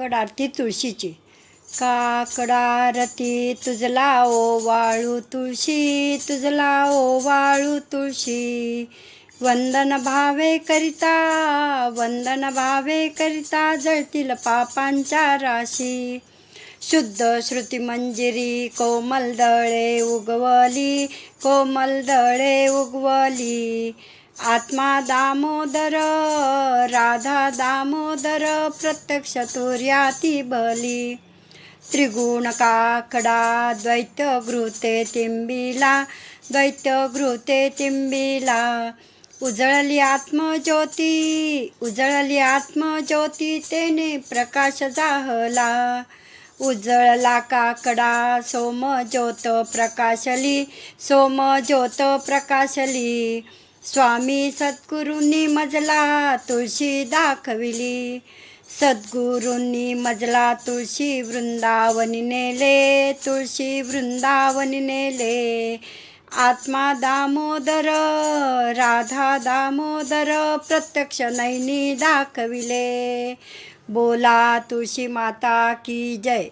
कडारती तुळशीची. काकडारती तुझला ओ वाळू तुळशी तुझला ओ वाळू तुळशी. वंदन भावे करिता वंदन भावे करिता जळतील पापांच्या राशी. शुद्ध श्रुती मंजिरी कोमल दळे उगवली कोमल दळे उगवली. आत्मा दामोदर राधा दामोदर प्रत्यक्ष तुर्याती बली। त्रिगुण काकडा द्वैत घृते तिंबिला द्वैत घृते तिंबिला। उजळली आत्मज्योती उजळली आत्मज्योती तेने प्रकाश जाहला। उजळला काकडा सोम ज्योत प्रकाशली सोम ज्योत प्रकाशली। स्वामी सद्गुरूंनी मजला तुळशी दाखविली. सद्गुरूंनी मजला तुळशी वृंदावनी नेले तुळशी वृंदावनी नेले. आत्मा दामोदर राधा दामोदर प्रत्यक्ष नैनी दाखविले. बोला तुळशी माता की जय.